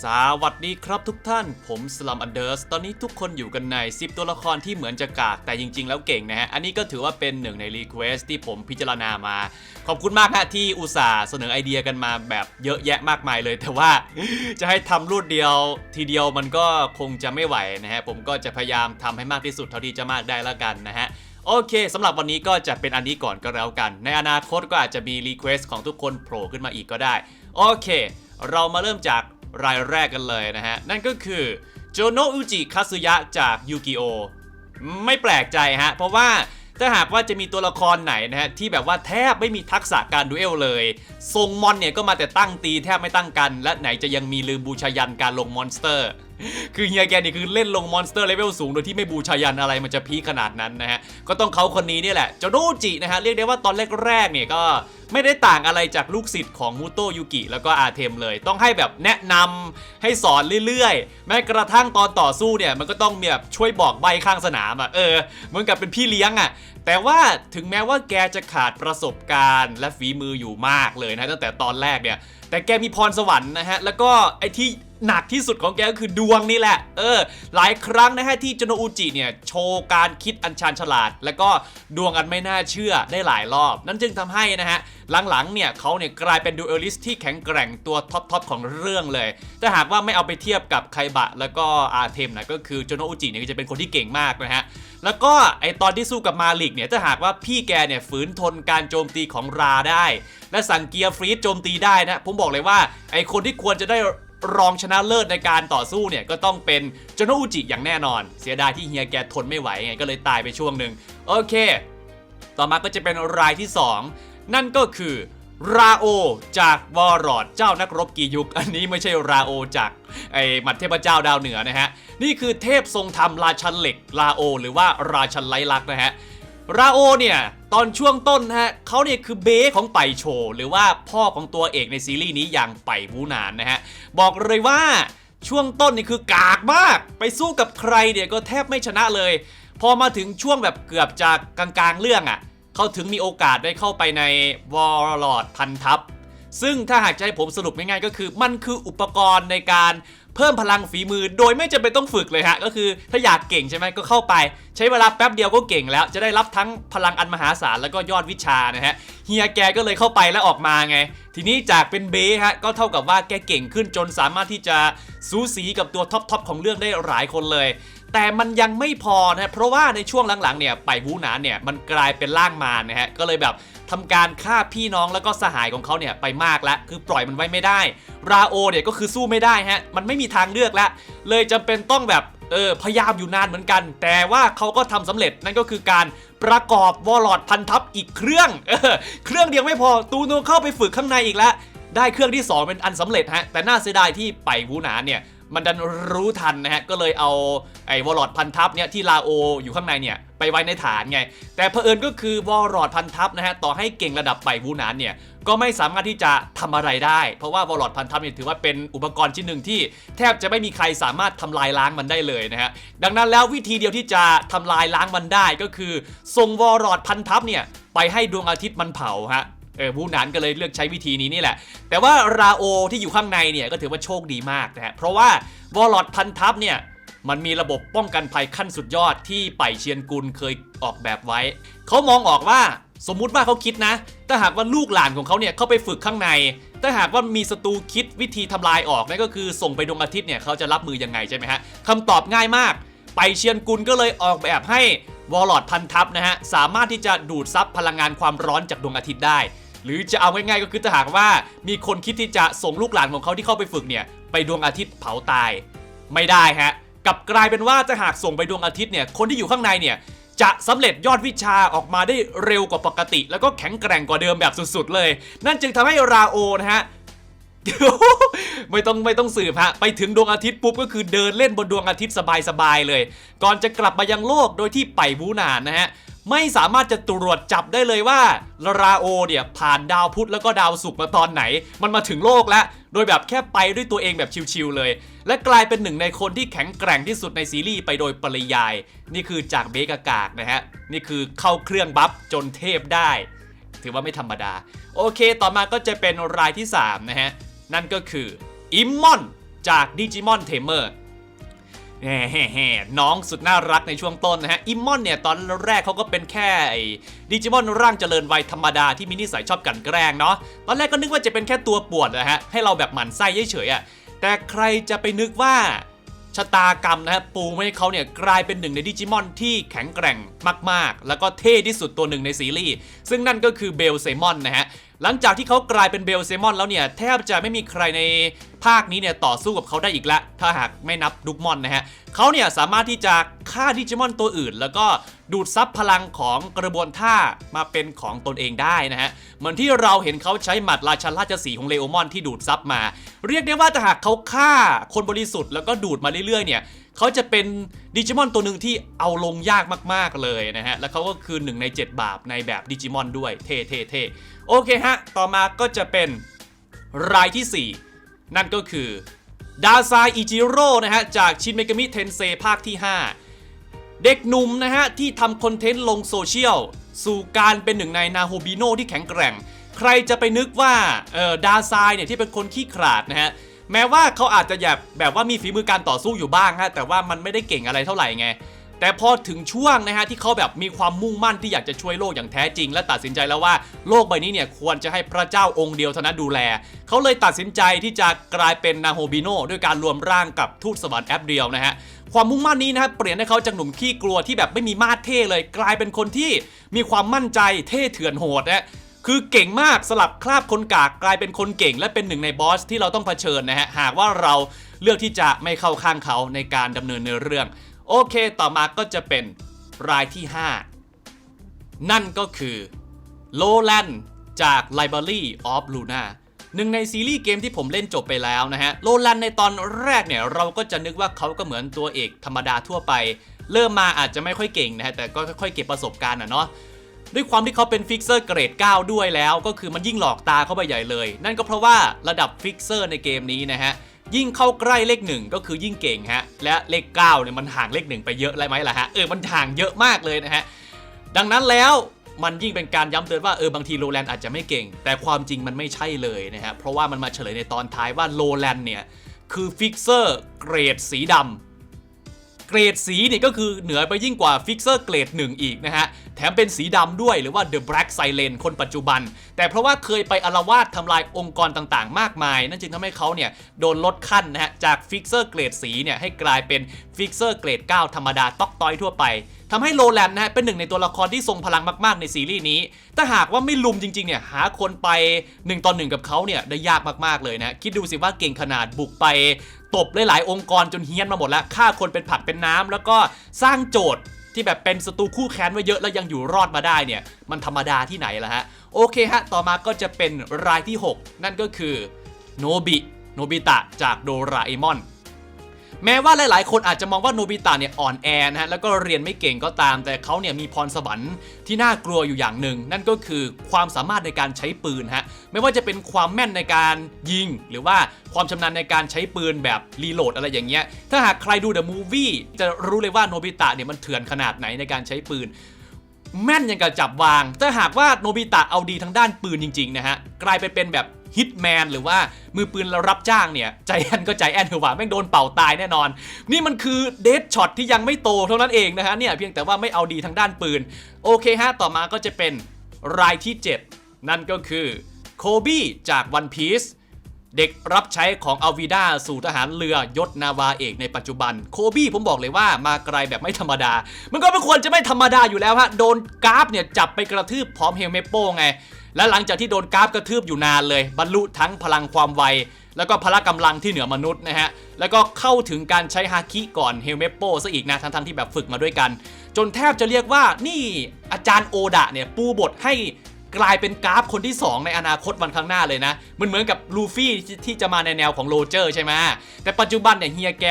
สวัสดีครับทุกท่าน ผมสลัมอันเดอร์ส ตอนนี้ทุกคนอยู่กันใน 10 ตัวละครที่เหมือนจะกาก แต่จริง ๆ แล้วเก่งนะฮะ อันนี้ก็ถือว่าเป็นหนึ่งในรีเควสที่ผมพิจารณามา ขอบคุณมากฮะที่อุตส่าห์เสนอไอเดียกันมาแบบเยอะแยะมากมายเลย แต่ว่าจะให้ทำรูดเดียวทีเดียวมันก็คงจะไม่ไหวนะฮะ ผมก็จะพยายามทำให้มากที่สุดเท่าที่จะมากได้ละกันนะฮะโอเคสำหรับวันนี้ก็จะเป็นอันนี้ก่อนก็แล้วกัน ในอนาคตก็อาจจะมีรีเควสของทุกคนโผล่ขึ้นมาอีกก็ได้ โอเค เรามาเริ่มจาก รายแรกกันเลยนะฮะ นั่นก็คือโจโนอุจิคาสุยะจากยูกิโอไม่แปลกใจฮะ เพราะว่าถ้าหากว่าจะมีตัวละครไหนนะฮะ ที่แบบว่าแทบไม่มีทักษะการดูเอลเลย ทรงมอนเนี่ยก็มาแต่ตั้งตีแทบไม่ตั้งกัน และไหนจะยังมีลืมบูชายันการลงมอนสเตอร์ คือเฮียแกนี่คือเล่นลงมอนสเตอร์เลเวลสูงโดยที่ไม่บูชายันอะไรมันจะพีขนาดนั้นนะฮะ ก็ต้องเขาคนนี้นี่แหละโจโนจินะฮะ เรียกได้ว่าตอนแรกๆเนี่ยก็ไม่ได้ต่างอะไรจากลูกศิษย์ของมูโตยุกิแล้วก็อาเทมเลย ต้องให้แบบแนะนำให้สอนเรื่อยๆ แม้กระทั่งตอนต่อสู้เนี่ยมันก็ต้องมีแบบช่วยบอกใบข้างสนามอะเออเหมือนกับเป็นพี่เลี้ยงอะแต่ว่าถึงแม้ว่าแกจะขาดประสบการณ์ และฝีมืออยู่มากเลยนะตั้งแต่ตอนแรกเนี่ย แต่แกมีพรสวรรค์นะฮะ แล้วก็ไอ้ที่หนักที่สุดของแกก็คือดวงนี่แหละ เออ หลายครั้งนะฮะที่โจโนอุจิเนี่ยโชว์การคิดอันชาญฉลาด แล้วก็ดวงอันไม่น่าเชื่อได้หลายรอบ นั่นจึงทำให้นะฮะหลังๆเนี่ยเขาเนี่ยกลายเป็นดูเอลิสที่แข็งแกร่งตัวท็อปๆของเรื่องเลย แต่หากว่าไม่เอาไปเทียบกับไคบะ แล้วก็อาเทมนะก็คือโจโนอุจิเนี่ยจะเป็นคนที่เก่งมากนะฮะ แล้วก็ไอตอนที่สู้กับมาลิกเนี่ยถ้าหากว่าพี่แกเนี่ยฝืนทนการโจมตีของราได้ และสั่งเกียร์ฟรีดโจมตีได้นะผมบอกเลยว่าไอคนที่ควรจะได้รองชนะเลิศในการต่อสู้เนี่ย ก็ต้องเป็นโจโนอุจิอย่างแน่นอน เสียดายที่เฮียแกทนไม่ไหวไงก็เลยตายไปช่วงหนึ่งโอเค ต่อมาก็จะเป็นรายที่ 2 นั่นก็คือราโอจากวอรอดเจ้านักรบกียุคอันนี้ไม่ใช่ราโอจากไอ้หมัดเทพเจ้าดาวเหนือนะฮะ นี่คือเทพทรงธรรมราชันเหล็กราโอ หรือว่าราชันไลลักษณ์นะฮะ ราโอเนี่ย ตอนช่วงต้นฮะเขาเนี่ยคือเบ้ของไปโช หรือว่าพ่อของตัวเอกในซีรีส์นี้อย่างไปวูนานนะฮะ บอกเลยว่าช่วงต้นนี่คือกากมาก ไปสู้กับใครเนี่ยก็แทบไม่ชนะเลย พอมาถึงช่วงแบบเกือบจะกลางๆเรื่องอะ่ะเขาถึงมีโอกาสได้เข้าไปในวอลลอดพันทัพซึ่งถ้าหากจะให้ผมสรุปง่ายๆก็คือ มันคืออุปกรณ์ในการ เพิ่มพลังฝีมือ โดยไม่จำเป็นต้องฝึกเลยฮะก็คือถ้าอยากเก่งใช่ไหมก็เข้าไป ใช้เวลาแป๊บเดียวก็เก่งแล้ว จะได้รับทั้งพลังอันมหาศาลแล้วก็ยอดวิชานะฮะเฮียแกก็เลยเข้าไปแล้วออกมาไง ทีนี้จากเป็นเบฮะก็เท่ากับว่าแกเก่งขึ้นจนสามารถที่จะสูสีกับตัวท็อปๆของเรื่องได้หลายคนเลย แต่มันยังไม่พอนะเพราะว่าในช่วงหลังๆเนี่ยไปวูหนานเนี่ยมันกลายเป็นร่างมารนะฮะก็เลยแบบทำการฆ่าพี่น้องแล้วก็สหายของเขาเนี่ยไปมากแล้ว คือปล่อยมันไว้ไม่ได้ ราโอเนี่ยก็คือสู้ไม่ได้ฮะมันไม่มีทางเลือกแล้ว เลยจำเป็นต้องแบบเออพยายามอยู่นานเหมือนกัน แต่ว่าเขาก็ทำสำเร็จนั่นก็คือการประกอบวอลลอดพันทัพอีกเครื่องเออเครื่องเดียวไม่พอตูโนเข้าไปฝึกข้างในอีกแล้วได้เครื่องที่ 2 เป็นอันสำเร็จฮะแต่น่าเสียดายที่ไปวูหนานเนี่ย มันดันรู้ทันนะฮะก็เลยเอาไอ้วอลลอดพันทัพเนี่ยที่ลาโออยู่ข้างในเนี่ยไปไว้ในฐานไง แต่เผอิญก็คือวอลลอดพันทัพนะฮะต่อให้เก่งระดับไปวูนานเนี่ยก็ไม่สามารถที่จะทำอะไรได้ เพราะว่าวอลลอดพันทัพเนี่ยถือว่าเป็นอุปกรณ์ชิ้นหนึ่งที่ แทบจะไม่มีใครสามารถทำลายล้างมันได้เลยนะฮะดังนั้นแล้ววิธีเดียวที่จะทำลายล้างมันได้ก็คือส่งวอลลอดพันทัพเนี่ยไปให้ดวงอาทิตย์มันเผาฮะ เออวูหนานก็เลยเลือกใช้วิธีนี้นี่แหละ แต่ว่าราโอที่อยู่ข้างในเนี่ยก็ถือว่าโชคดีมากนะฮะเพราะว่าวอลลอดพันทัพเนี่ยมันมีระบบป้องกันภัยขั้นสุดยอดที่ไปเชียนกุลเคยออกแบบไว้ เขามองออกว่าสมมุติว่าเขาคิดนะ ถ้าหากว่าลูกหลานของเขาเนี่ยเข้าไปฝึกข้างใน ถ้าหากว่ามีศัตรูคิดวิธีทำลายออกนั่นก็คือส่งไปดวงอาทิตย์เนี่ยเขาจะรับมือยังไงใช่ไหมฮะคำตอบง่ายมาก ไปเชียนกุลก็เลยออกแบบให้วอลลอดพันทัพนะฮะสามารถที่จะดูดซับพลังงานความร้อนจากดวงอาทิตย์ได้ หรือจะเอาง่ายๆก็คือถ้าหากว่ามีคนคิดที่จะส่งลูกหลานของเขาที่เข้าไปฝึกเนี่ยไปดวงอาทิตย์เผาตาย ไม่ได้ฮะกลับกลายเป็นว่าถ้าหากส่งไปดวงอาทิตย์เนี่ยคนที่อยู่ข้างในเนี่ยจะสำเร็จยอดวิชาออกมาได้เร็วกว่าปกติ แล้วก็แข็งแกร่งกว่าเดิมแบบสุดๆเลย นั่นจึงทำให้ราโอนะฮะไม่ต้องไม่ต้องสืบฮะ ไปถึงดวงอาทิตย์ปุ๊บก็คือเดินเล่นบนดวงอาทิตย์สบายๆเลย ก่อนจะกลับมายังโลกโดยที่ไปวูนานนะฮะ ไม่สามารถจะตรวจจับได้เลยว่าราโอเนี่ยผ่านดาวพุธแล้วก็ดาวศุกร์มาตอนไหน มันมาถึงโลกแล้ว โดยแบบแค่ไปด้วยตัวเองแบบชิวๆเลย และกลายเป็นหนึ่งในคนที่แข็งแกร่งที่สุดในซีรีส์ไปโดยปริยาย นี่คือจากเบกากากนะฮะ นี่คือเข้าเครื่องบัฟจนเทพได้ ถือว่าไม่ธรรมดา โอเค ต่อมาก็จะเป็นรายที่3นะฮะ นั่นก็คืออิมมอนจากดิจิมอนเทมเมอร์ แฮ่น้องสุดน่ารักในช่วงต้นนะฮะอิมมอนเนี่ยตอนแรกเขาก็เป็นแค่ดิจิมอนร่างเจริญวัยธรรมดาที่มีนิสัยชอบกันแกล้งเนาะตอนแรกก็นึกว่าจะเป็นแค่ตัวปวนนะฮะให้เราแบบหมั่นไส้เฉยๆอะ่ะแต่ใครจะไปนึกว่าชะตากรรมนะฮะปูไม่ให้เขาเนี่ยกลายเป็นหนึ่งในดิจิมอนที่แข็งแกร่งมาก ๆ แล้วก็เท่ที่สุดตัวหนึ่งในซีรีส์ซึ่งนั่นก็คือเบลเซมอนนะฮะ หลังจากที่เขากลายเป็นเบลเซมอนแล้วเนี่ย แทบจะไม่มีใครในภาคนี้เนี่ยต่อสู้กับเขาได้อีกล้วถ้าหากไม่นับดุกมอนนะฮะเขาเนี่ยสามารถที่จะฆ่าดิจิมอนตัวอื่น แล้วก็ดูดซับพลังของกระบวนท่ามาเป็นของตนเองได้นะฮะ เหมือนที่เราเห็นเขาใช้หมัดราชันราชสีของเลโอมอนที่ดูดซับมา เรียกได้ว่าถ้าหากเขาฆ่าคนบริสุทธิ์แล้วก็ดูดมาเรื่อยๆเนี่ย เขาจะเป็นดิจิมอนตัวหนึ่งที่เอาลงยากมากๆเลยนะฮะ แล้วเขาก็คือหนึ่งใน 7 บาปในแบบดิจิมอนด้วยเท่เท่เท่โอเคฮะ ต่อมาก็จะเป็นรายที่ 4 นั่นก็คือดาซายอิจิโร่นะฮะ จากชินเมกามิเทนเซภาคที่ 5 เด็กหนุ่มนะฮะ ที่ทำคอนเทนต์ลงโซเชียล สู่การเป็นหนึ่งในนาโฮบิโนที่แข็งแกร่ง ใครจะไปนึกว่าเออดาซายเนี่ยที่เป็นคนขี้ขลาดนะฮะ แม้ว่าเขาอาจจะแบบแบบว่ามีฝีมือการต่อสู้อยู่บ้างฮะแต่ว่ามันไม่ได้เก่งอะไรเท่าไหร่ไงแต่พอถึงช่วงนะฮะที่เขาแบบมีความมุ่งมั่นที่อยากจะช่วยโลกอย่างแท้จริง และตัดสินใจแล้วว่าโลกใบนี้เนี่ยควรจะให้พระเจ้าองค์เดียวเท่านั้นดูแล เขาเลยตัดสินใจที่จะกลายเป็นนาโฮบิโนด้วยการรวมร่างกับทูตสวรรค์แอปเดียวนะฮะความมุ่งมั่นนี้นะฮะเปลี่ยนให้เขาจากหนุ่มขี้กลัวที่แบบไม่มีมาดเท่เลย กลายเป็นคนที่มีความมั่นใจเท่เถื่อนโหดนะ คือเก่งมากสลับคราบคนกากกลายเป็นคนเก่ง และเป็นหนึ่งในบอสที่เราต้องเผชิญนะฮะหากว่าเราเลือกที่จะไม่เข้าข้างเขาในการดำเนินเนื้อเรื่อง โอเค ต่อมาก็จะเป็นรายที่ 5 นั่นก็คือโลแลนจาก Library of Luna หนึ่งในซีรีส์เกมที่ผมเล่นจบไปแล้วนะฮะ โลแลนในตอนแรกเนี่ย เราก็จะนึกว่าเขาก็เหมือนตัวเอกธรรมดาทั่วไป เริ่มมาอาจจะไม่ค่อยเก่งนะฮะ แต่ก็ค่อยๆเก็บประสบการณ์อะเนาะ ด้วยความที่เขาเป็นฟิกเซอร์เกรด 9 ด้วยแล้ว ก็คือมันยิ่งหลอกตาเข้าไปใหญ่เลย นั่นก็เพราะว่าระดับฟิกเซอร์ในเกมนี้นะฮะยิ่งเข้าใกล้เลขหนึ่งก็คือยิ่งเก่งฮะและเลข9เนี่ยมันห่างเลขหนึ่งไปเยอะไรไหมล่ะฮะเออมันห่างเยอะมากเลยนะฮะดังนั้นแล้วมันยิ่งเป็นการย้ำเตือนว่าเออบางทีโลแลนอาจจะไม่เก่ง แต่ความจริงมันไม่ใช่เลยนะฮะเพราะว่ามันมาเฉลยในตอนท้ายว่าโลแลนเนี่ยคือฟิกเซอร์เกรดสีดำ เกรดสีเนี่ยก็คือเหนือไปยิ่งกว่าฟิกเซอร์เกรด1อีกนะฮะ แถมเป็นสีดำด้วยหรือว่า The Black Silent คนปัจจุบัน แต่เพราะว่าเคยไปอารวาสทำลายองค์กรต่างๆ มากมาย นั่นจึงทำให้เขาเนี่ยโดนลดขั้นนะฮะ จากฟิกเซอร์เกรดสีเนี่ยให้กลายเป็นฟิกเซอร์เกรด 9 ธรรมดาตอกต้อยทั่วไปทำให้โลแลนนะฮะเป็นหนึ่งในตัวละครที่ทรงพลังมากๆ ในซีรีส์นี้ ถ้าหากว่าไม่ลุมจริงๆ เนี่ยหาคนไป1ต่อ1กับเขาเนี่ยได้ยากมากๆ เลยนะ คิดดูสิว่าเก่งขนาดบุกไป ตบหลายๆองค์กรจนเฮี้ยนมาหมดแล้วฆ่าคนเป็นผักเป็นน้ำแล้วก็สร้างโจทย์ที่แบบเป็นศัตรูคู่แค้นไว้เยอะแล้วยังอยู่รอดมาได้เนี่ย มันธรรมดาที่ไหนล่ะฮะ โอเคฮะ ต่อมาก็จะเป็นรายที่ 6 นั่นก็คือโนบิโนบิตะจากโดราเอมอน แม้ว่าหลาย ๆ คนอาจจะมองว่าโนบิตะเนี่ยอ่อนแอนะฮะแล้วก็เรียนไม่เก่งก็ตาม แต่เขาเนี่ยมีพรสวรรค์ที่น่ากลัวอยู่อย่างหนึ่ง นั่นก็คือความสามารถในการใช้ปืนฮะไม่ว่าจะเป็นความแม่นในการยิง หรือว่าความชำนาญในการใช้ปืนแบบรีโหลดอะไรอย่างเงี้ยถ้าหากใครดูเดอะมูฟวี่จะรู้เลยว่าโนบิตะเนี่ยมันเถื่อนขนาดไหนในการใช้ปืนแม่นยังกับจับวาง ถ้าหากว่าโนบิตะเอาดีทางด้านปืนจริง ๆ นะฮะ กลายไปเป็นแบบ ฮิตแมนหรือว่ามือปืนรับจ้างเนี่ยใจแอนก็ใจแอนเถอะว่าแม่งโดนเป่าตายแน่นอน นี่มันคือเดดช็อตที่ยังไม่โตเท่านั้นเองนะฮะเนี่ยเพียงแต่ว่าไม่เอาดีทางด้านปืน โอเคฮะต่อมาก็จะเป็นรายที่ 7 นั่นก็คือโคบี้จากวันพีซเด็กรับใช้ของอัลวีดาสู่ทหารเรือยศนาวาเอกในปัจจุบัน โคบี้ผมบอกเลยว่ามาไกลแบบไม่ธรรมดา มันก็ไม่ควรจะไม่ธรรมดาอยู่แล้วฮะ โดนกราฟเนี่ยจับไปกระทืบพร้อมเฮลเมโป้ไง และหลังจากที่โดนกราฟกระทืบอยู่นานเลย บรรลุทั้งพลังความไว แล้วก็พละกำลังที่เหนือมนุษย์นะฮะ แล้วก็เข้าถึงการใช้ฮาคิก่อนเฮลเมโปซะอีกนะ ทั้งๆที่แบบฝึกมาด้วยกัน จนแทบจะเรียกว่านี่อาจารย์โอดะเนี่ยปูบทให้กลายเป็นกราฟคนที่ 2 ในอนาคตวันข้างหน้าเลยนะ มันเหมือนกับลูฟี่ที่ที่จะมาในแนวของโรเจอร์ใช่ไหมแต่ปัจจุบันเนี่ยเฮียแก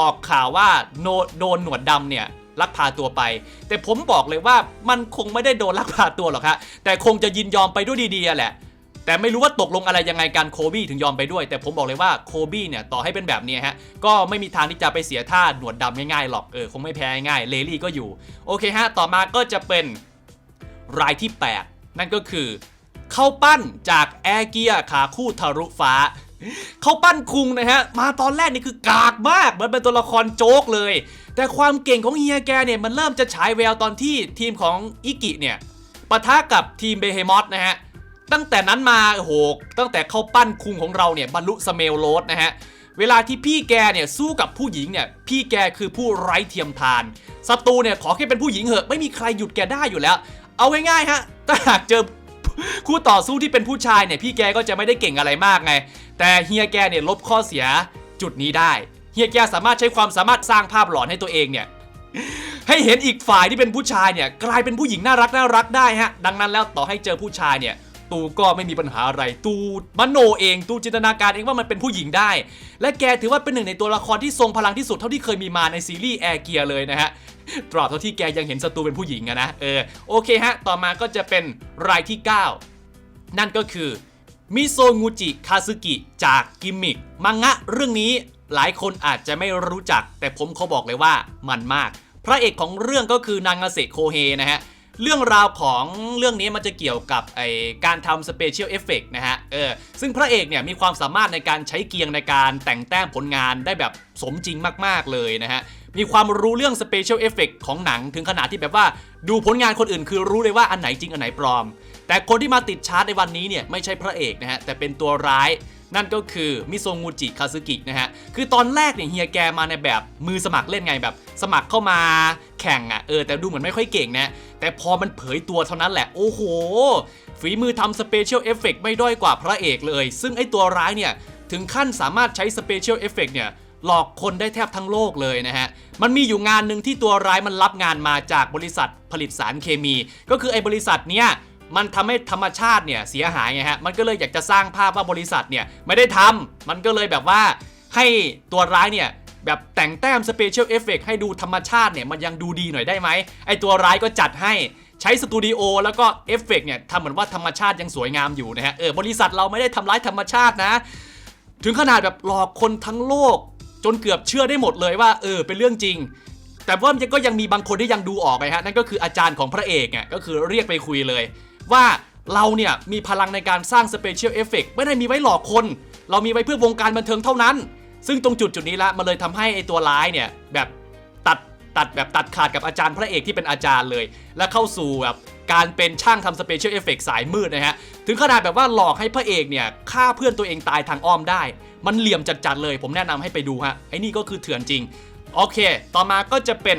ออกข่าวว่าโนโดนหนวดดำเนี่ย ลักพาตัวไป แต่ผมบอกเลยว่ามันคงไม่ได้โดนลักพาตัวหรอกฮะแต่คงจะยินยอมไปด้วยดีๆแหละ แต่ไม่รู้ว่าตกลงอะไรยังไงกันโคบี้ถึงยอมไปด้วย แต่ผมบอกเลยว่าโคบี้เนี่ยต่อให้เป็นแบบนี้ฮะก็ไม่มีทางที่จะไปเสียท่าหนวดดำง่ายๆหรอกเออคงไม่แพ้ง่ายเลลี่ก็อยู่โอเคฮะต่อมาก็จะเป็นรายที่ 8 นั่นก็คือเข้าปั้นจากแอร์เกียขาคู่ทะลุฟ้าเขาปั้นคุงนะฮะ มาตอนแรกนี่คือกากมากเหมือนเป็นตัวละครโจ๊กเลย แต่ความเก่งของเฮียแกเนี่ยมันเริ่มจะฉายแววตอนที่ทีมของอิกิเนี่ยปะทะกับทีมเบเฮมอสนะฮะตั้งแต่นั้นมาโอ้โหตั้งแต่เขาปั้นคุงของเราเนี่ยบรรลุสเมลโรสนะฮะเวลาที่พี่แกเนี่ยสู้กับผู้หญิงเนี่ยพี่แกคือผู้ไร้เทียมทานศัตรูเนี่ยขอแค่เป็นผู้หญิงเหอะไม่มีใครหยุดแกได้อยู่แล้ว เอาง่ายๆฮะถ้าหากเจอคู่ต่อสู้ที่เป็นผู้ชายเนี่ยพี่แกก็จะไม่ได้เก่งอะไรมากไง แต่เฮียแกเนี่ยลบข้อเสียจุดนี้ได้ เฮียแกสามารถใช้ความสามารถสร้างภาพหลอนให้ตัวเองเนี่ยให้เห็นอีกฝ่ายที่เป็นผู้ชายเนี่ยกลายเป็นผู้หญิงน่ารักน่ารักได้ฮะดังนั้นแล้วต่อให้เจอผู้ชายเนี่ยตูก็ไม่มีปัญหาอะไร ตูมโนเองตูจินตนาการเองว่ามันเป็นผู้หญิงได้ และแกถือว่าเป็นหนึ่งในตัวละครที่ทรงพลังที่สุดเท่าที่เคยมีมาในซีรีส์แอร์เกียเลยนะฮะตราบเท่าที่แกยังเห็นศัตรูเป็นผู้หญิงอะนะเออโอเคฮะ ต่อมาก็จะเป็นรายที่ 9 นั่นก็คือมิโซงูจิคาซึกิจากกิมมิกมังงะเรื่องนี้ หลายคนอาจจะไม่รู้จัก แต่ผมเขาบอกเลยว่ามันมาก พระเอกของเรื่องก็คือนางาเซโคเฮนะฮะเรื่องราวของเรื่องนี้มันจะเกี่ยวกับไอการทำสเปเชียลเอฟเฟกนะฮะ เออ ซึ่งพระเอกเนี่ยมีความสามารถในการใช้เกียงในการแต่งแต้มผลงานได้แบบสมจริงมากๆเลยนะฮะ มีความรู้เรื่องสเปเชียลเอฟเฟกของหนังถึงขนาดที่แบบว่าดูผลงานคนอื่นคือรู้เลยว่าอันไหนจริงอันไหนปลอม แต่คนที่มาติดชาร์ตในวันนี้เนี่ยไม่ใช่พระเอกนะฮะ แต่เป็นตัวร้าย นั่นก็คือมิโซงูจิคาซึกินะฮะ คือตอนแรกเนี่ยเฮียแกมาในแบบมือสมัครเล่นไงแบบ สมัครเข้ามาแข่งอะเออแต่ดูเหมือนไม่ค่อยเก่งนะ แต่พอมันเผยตัวเท่านั้นแหละ โอ้โห ฝีมือทำสเปเชียลเอฟเฟกไม่ด้อยกว่าพระเอกเลย ซึ่งไอตัวร้ายเนี่ย ถึงขั้นสามารถใช้สเปเชียลเอฟเฟกเนี่ยหลอกคนได้แทบทั้งโลกเลยนะฮะ มันมีอยู่งานหนึ่งที่ตัวร้ายมันรับงานมาจากบริษัทผลิตสารเคมี ก็คือไอ้บริษัทเนี้ย มันทำให้ธรรมชาติเนี่ยเสียหายไงฮะมันก็เลยอยากจะสร้างภาพว่าบริษัทเนี่ยไม่ได้ทำมันก็เลยแบบว่าให้ตัวร้ายเนี่ยแบบแต่งแต้มสเปเชียลเอฟเฟกให้ดูธรรมชาติเนี่ยมันยังดูดีหน่อยได้ไหมไอ้ตัวร้ายก็จัดให้ใช้สตูดิโอแล้วก็เอฟเฟกเนี่ยทำเหมือนว่าธรรมชาติยังสวยงามอยู่นะฮะเออบริษัทเราไม่ได้ทำร้ายธรรมชาตินะ ถึงขนาดแบบหลอกคนทั้งโลก จนเกือบเชื่อได้หมดเลยว่าเออเป็นเรื่องจริง แต่ว่ามันก็ยังมีบางคนที่ยังดูออกไงฮะนั่นก็คืออาจารย์ของพระเอกเนี่ยก็คือเรียกไปคุยเลย ว่าเราเนี่ยมีพลังในการสร้างสเปเชียลเอฟเฟกไม่ได้มีไว้หลอกคน เรามีไว้เพื่อวงการบันเทิงเท่านั้น ซึ่งตรงจุดจุดนี้ละมันเลยทำให้ไอตัวร้ายเนี่ยแบบตัดตัดแบบตัดขาดกับอาจารย์พระเอกที่เป็นอาจารย์เลย และเข้าสู่แบบการเป็นช่างทำสเปเชียลเอฟเฟกสายมืดนะฮะ ถึงขนาดแบบว่าหลอกให้พระเอกเนี่ยฆ่าเพื่อนตัวเองตายทางอ้อมได้ มันเหลี่ยมจัดๆเลย ผมแนะนำให้ไปดูฮะ ไอ้นี่ก็คือเถื่อนจริง โอเค ต่อมาก็จะเป็น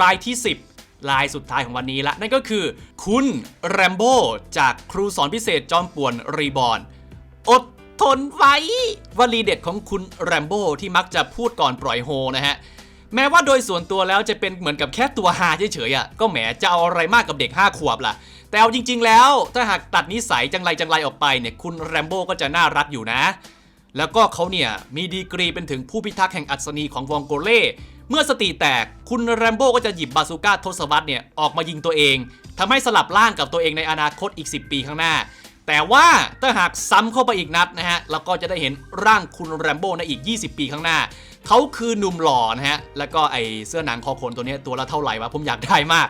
รายที่ 10 รายสุดท้ายของวันนี้ละ นั่นก็คือ คุณแรมโบ้จากครูสอนพิเศษจอมป่วนรีบอนอดทนไว้วลีเด็ดของคุณแรมโบ้ที่มักจะพูดก่อนปล่อยโฮนะฮะ แม้ว่าโดยส่วนตัวแล้วจะเป็นเหมือนกับแค่ตัวฮาเฉยๆอะก็แหมจะเอาอะไรมากกับเด็ก 5 ขวบล่ะ แต่เอาจริง ๆ แล้ว ถ้าหากตัดนิสัยจังไรจังไรออกไปเนี่ยคุณแรมโบ้ก็จะน่ารักอยู่นะ แล้วก็เขาเนี่ยมีดีกรีเป็นถึงผู้พิทักษ์แห่งอัศนีของวองโกเล่ เมื่อสติแตกคุณแรมโบ้ก็จะหยิบบาซูก้าทศวรรษเนี่ยออกมายิงตัวเองทำให้สลับร่างกับตัวเองในอนาคตอีก 10 ปีข้างหน้า แต่ว่าถ้าหากซ้ำเข้าไปอีกนัดนะฮะเราก็จะได้เห็นร่างคุณแรมโบ้ในอีก 20 ปีข้างหน้าเขาคือหนุ่มหล่อนะฮะแล้วก็ไอเสื้อหนังคอขนตัวนี้ตัวละเท่าไหร่วะผมอยากได้มาก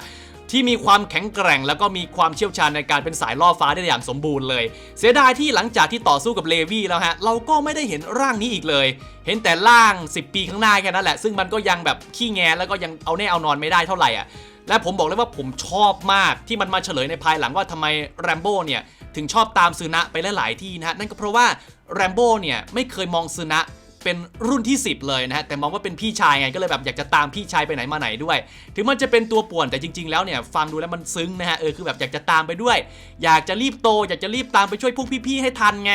ที่มีความแข็งแกร่ง แล้วก็มีความเชี่ยวชาญในการเป็นสายล่อฟ้าได้อย่างสมบูรณ์เลย เสียดายที่หลังจากที่ต่อสู้กับเลวี่แล้วฮะเราก็ไม่ได้เห็นร่างนี้อีกเลย เห็นแต่ร่าง 10 ปีข้างหน้าแค่นั้นแหละ ซึ่งมันก็ยังแบบขี้แงแล้วก็ยังเอาแน่เอานอนไม่ได้เท่าไหร่อะและผมบอกเลยว่าผมชอบมากที่มันมาเฉลยในภายหลังว่าทำไมแรมโบ้เนี่ยถึงชอบตามซึนะไปหลายๆที่นะฮะนั่นก็เพราะว่าแรมโบ้เนี่ยไม่เคยมองซึนะ เป็นรุ่นที่ 10 เลยนะฮะแต่มองว่าเป็นพี่ชายไงก็เลยแบบอยากจะตามพี่ชายไปไหนมาไหนด้วย ถึงมันจะเป็นตัวป่วนแต่จริง ๆ แล้วเนี่ยฟังดูแล้วมันซึ้งนะฮะเออคือแบบอยากจะตามไปด้วย อยากจะรีบโต อยากจะรีบตามไปช่วยพวกพี่ๆให้ทันไง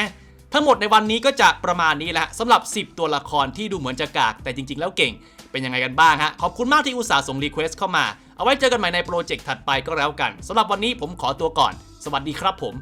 ทั้งหมดในวันนี้ก็จะประมาณนี้แหละสำหรับ 10 ตัวละครที่ดูเหมือนจะกาก แต่จริง ๆ แล้วเก่ง เป็นยังไงกันบ้างฮะขอบคุณมากที่อุตส่าห์ส่งรีเควสต์เข้ามาเอาไว้เจอกันใหม่ในโปรเจกต์ถัดไปก็แล้วกันสำหรับวันนี้ผมขอตัวก่อน สวัสดีครับผม